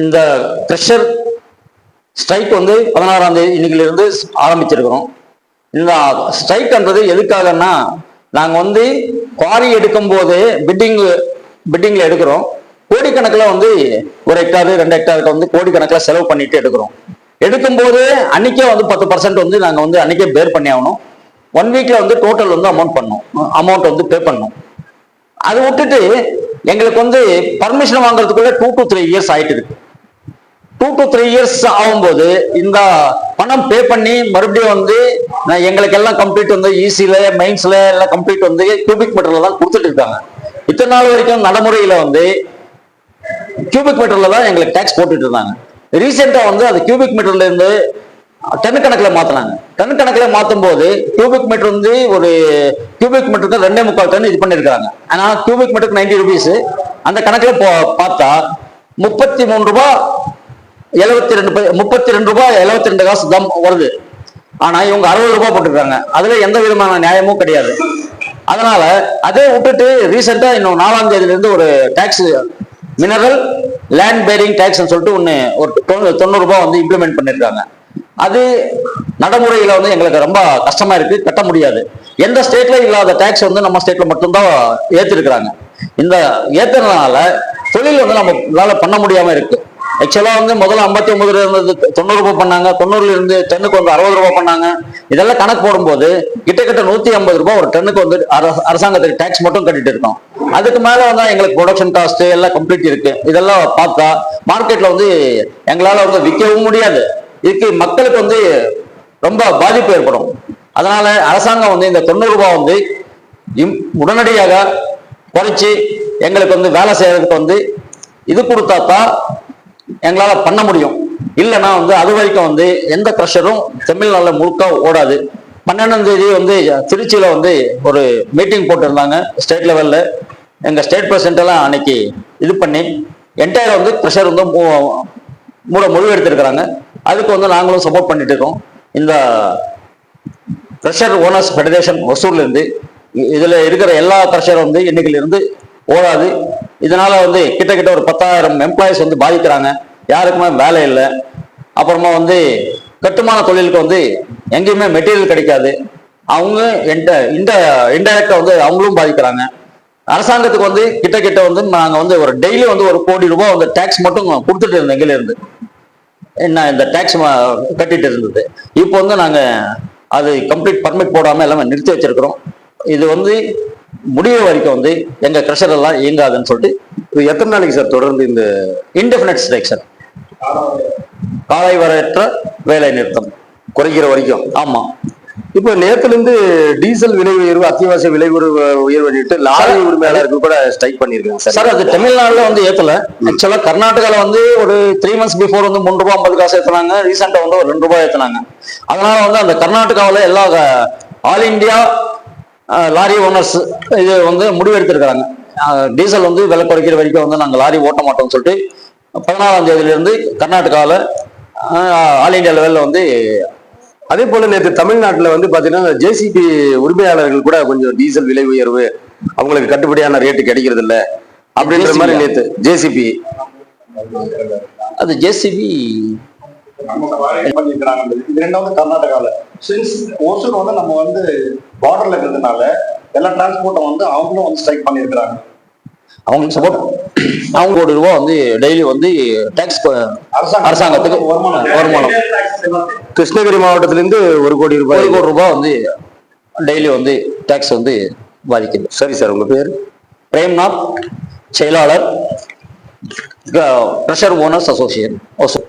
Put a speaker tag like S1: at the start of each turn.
S1: இந்த pressure strike வந்து பதினாறாம் தேதி இன்னைக்கிலிருந்து ஆரம்பிச்சிருக்கிறோம். இந்த ஸ்ட்ரைக்ன்றது எதுக்காகன்னா நாங்கள் வந்து குவாரி எடுக்கும் போது பிட்டிங் பிட்டிங்கில் எடுக்கிறோம். கோடிக்கணக்கில் வந்து ஒரு ஹெக்டாரு ரெண்டு ஹெக்டாருக்கு வந்து கோடிக்கணக்கில் செலவு பண்ணிட்டு எடுக்கிறோம். எடுக்கும்போது அன்னைக்கே வந்து பத்து பர்சன்ட் வந்து நாங்கள் வந்து அன்னைக்கே பேர் பண்ணி ஆகணும். ஒன் வீக்ல வந்து டோட்டல் வந்து அமௌண்ட் பண்ணோம். அமௌண்ட் வந்து பே பண்ணோம். அது விட்டுட்டு எங்களுக்கு வந்து பர்மிஷன் வாங்குறதுக்குள்ள டூ டு த்ரீ இயர்ஸ் ஆயிட்டு இருக்கு. டூ டு த்ரீ இயர்ஸ் ஆகும்போது இந்த பணம் பே பண்ணி மறுபடியும் வந்து நான் எங்களுக்கு எல்லாம் கம்ப்ளீட் வந்து ஈஸியில மெயின்ஸ்ல எல்லாம் கம்ப்ளீட் வந்து கியூபிக் மீட்டர்ல தான் கொடுத்துட்டு இருக்காங்க. இத்தனை நாள் வரைக்கும் நடைமுறையில வந்து கியூபிக் மீட்டர்ல தான் எங்களுக்கு டேக்ஸ் போட்டுட்டு இருந்தாங்க. ரீசெண்டாக வந்து அது கியூபிக் மீட்டர்ல இருந்து டன் கணக்கில் மாற்றினாங்க டன் கணக்கில் மாற்றும் போது கியூபிக் மீட்டர் வந்து ஒரு கியூபிக் மீட்டருக்கு ரெண்டே முக்கால் டன் இது பண்ணியிருக்காங்க ஆனால் கியூபிக் மீட்டருக்கு நைன்டி ருபீஸ் அந்த கணக்கில் போ பார்த்தா முப்பத்தி மூணு ரூபா எழுபத்தி ரெண்டு முப்பத்தி ரெண்டு ரூபாய் எழுபத்தி ரெண்டு காசு தம் வருது. ஆனால் இவங்க அறுபது ரூபாய் போட்டுருக்காங்க. அதில் எந்த விதமான நியாயமும் கிடையாது. அதனால அதே விட்டுட்டு ரீசெண்டாக இன்னும் நாலாம் தேதியிலேருந்து ஒரு டேக்ஸ் மினரல் லேண்ட் பேரிங் டேக்ஸ்னு சொல்லிட்டு ஒன்று ஒரு தொண்ணூ- தொண்ணூறு ரூபாய் வந்து இம்ப்ளிமெண்ட் பண்ணிருக்காங்க. அது நடைமுறையில வந்து எங்களுக்கு ரொம்ப கஷ்டமா இருக்கு கட்ட முடியாது. எந்த ஸ்டேட்ல இல்லாத டேக்ஸ் வந்து நம்ம ஸ்டேட்ல மட்டும்தான் ஏத்திருக்கிறாங்க. இந்த ஏத்துறதுனால தொழில் வந்து நம்மளால பண்ண முடியாம இருக்கு. ஆக்சுவலா வந்து முதல்ல ஐம்பத்தி ஒன்பதுல இருந்தது தொண்ணூறு ரூபாய் பண்ணாங்க தொண்ணூறுல இருந்து டென்னுக்கு வந்து அறுபது ரூபாய் பண்ணாங்க. இதெல்லாம் கணக்கு போடும்போது கிட்டத்தட்ட நூத்தி ஐம்பது ரூபாய் ஒரு டென்னுக்கு வந்து அரச- அரசாங்கத்துக்கு டேக்ஸ் மட்டும் கட்டிட்டு இருக்கோம். அதுக்கு மேல வந்து எங்களுக்கு ப்ரொடக்ஷன் காஸ்ட் எல்லாம் கம்ப்ளீட் இருக்கு. இதெல்லாம் பார்த்தா மார்க்கெட்ல வந்து எங்களால வந்து விற்கவும் முடியாது. இதுக்கு மக்களுக்கு வந்து ரொம்ப பாதிப்பு ஏற்படும். அதனால அரசாங்கம் வந்து இந்த தொண்ணூறு ரூபாய் வந்து இம்- உடனடியாக குறைச்சி எங்களுக்கு வந்து வேலை செய்யறதுக்கு வந்து இது கொடுத்தா தான் எங்களால பண்ண முடியும். இல்லைன்னா வந்து அது வரைக்கும் வந்து எந்த ப்ரெஷரும் தமிழ்நாட்டில் முழுக்க ஓடாது. பன்னெண்டாம் தேதி வந்து திருச்சியில வந்து ஒரு மீட்டிங் போட்டிருந்தாங்க. ஸ்டேட் லெவல்ல எங்கள் ஸ்டேட் பிரசிடென்ட் எல்லாம் அன்னைக்கு இது பண்ணி என்டையர் வந்து ப்ரெஷர் வந்து மூ- மூட முடிவு எடுத்திருக்கிறாங்க. அதுக்கு வந்து நாங்களும் சப்போர்ட் பண்ணிட்டு இருக்கோம். இந்த ப்ரெஷர் ஓனர்ஸ் ஃபெடரேஷன் ஒசூர்லேருந்து இதில் இருக்கிற எல்லா ப்ரெஷரும் வந்து இன்னைக்குலேருந்து ஓடாது. இதனால் வந்து கிட்ட கிட்ட ஒரு பத்தாயிரம் எம்ப்ளாயிஸ் வந்து பாதிக்கிறாங்க. யாருக்குமே வேலை இல்லை. அப்புறமா வந்து கட்டுமான தொழிலுக்கு வந்து எங்கேயுமே மெட்டீரியல் கிடைக்காது. அவங்க இந்த இன்டைரக்டா வந்து அவங்களும் பாதிக்கிறாங்க. அரசாங்கத்துக்கு வந்து கிட்ட கிட்ட வந்து நாங்க வந்து ஒரு டெய்லி வந்து ஒரு கோடி ரூபாய் வந்து டேக்ஸ் மட்டும் கொடுத்துட்டு இருந்தோம் எங்கில இருந்து. என்ன இந்த டேக்ஸ் கட்டிட்டு இருந்தது. இப்போ வந்து நாங்க அது கம்ப்ளீட் பர்மிட் போடாம எல்லாமே நிறுத்தி வச்சிருக்கிறோம். இது வந்து முடிவு வரைக்கும் வந்து எங்க க்ரெஷர் எல்லாம் இயங்காதுன்னு சொல்லிட்டு
S2: இது எத்தனை நாளைக்கு சார் தொடர்ந்து இந்த
S1: இன்டெஃபினட் ஸ்ட்ரைக் சார் காலை வரையற்ற வேலை நிறுத்தம்.
S2: குறைக்கிற வரைக்கும்.
S1: ஆமா.
S2: இப்போ நேத்துல இருந்து டீசல் விலை உயர்வு அத்தியாவசிய விலை உயர்வு உயர்வு லாரி உரிமையாளர்கள் கூட ஸ்ட்ரைக் பண்ணியிருக்காங்க சார்.
S1: சார் அது தமிழ்நாடுல வந்து ஏத்தல. ஆக்சுவலா கர்நாடகால வந்து ஒரு த்ரீ மந்த்ஸ் பிஃபோர் வந்து மூணு ரூபாய் ஐம்பது காசு ஏத்துனாங்க. ரீசெண்டா வந்து ஒரு ரெண்டு ரூபாய் ஏத்துனாங்க. அதனால வந்து அந்த கர்நாடகாவில் எல்லா ஆல் இந்தியா லாரி ஓனர்ஸ் இது வந்து முடிவெடுத்திருக்கிறாங்க டீசல் வந்து விலை குறைக்கிற வரைக்கும் வந்து நாங்கள் லாரி ஓட்ட மாட்டோம்னு சொல்லிட்டு பதினாலாம் தேதியில இருந்து கர்நாடகாவில் ஆல் இந்தியா லெவலில் வந்து
S2: அதே போல நேற்று தமிழ்நாட்டுல வந்து பாத்தீங்கன்னா ஜேசிபி உரிமையாளர்கள் கூட கொஞ்சம் டீசல் விலை உயர்வு அவங்களுக்கு கட்டுப்படியான ரேட்டு கிடைக்கிறது இல்ல அப்படின்ற மாதிரி? நேத்து ஜேசிபி
S1: அது ஜேசிபி
S3: இது ரெண்டாவது கர்நாடகால. சின்ஸ் ஓசூர் வந்து நம்ம வந்து பார்டர்ல இருக்கிறதுனால எல்லா டிரான்ஸ்போர்ட்டும் வந்து அவங்களும் வந்து ஸ்ட்ரைக் பண்ணியிருக்கிறாங்க.
S1: அவங்களுக்கு சப்போர்ட் அவங்க கோடி ரூபா வந்து டெய்லி வந்து டேக்ஸ் அரசாங்கத்துக்கு
S3: வருமானம்.
S1: வருமானம்.
S2: கிருஷ்ணகிரி மாவட்டத்திலிருந்து ஒரு கோடி
S1: ஒரு
S2: ரூபாய்
S1: கோடி ரூபாய் வந்து டெய்லி வந்து டேக்ஸ் வந்து பாதிக்குது.
S2: சரி சார் உங்க பேர்?
S1: பிரேம்நாத் செயலாளர் ப்ரெஷர் ஓனர்ஸ் அசோசியேஷன் ஓசூர்.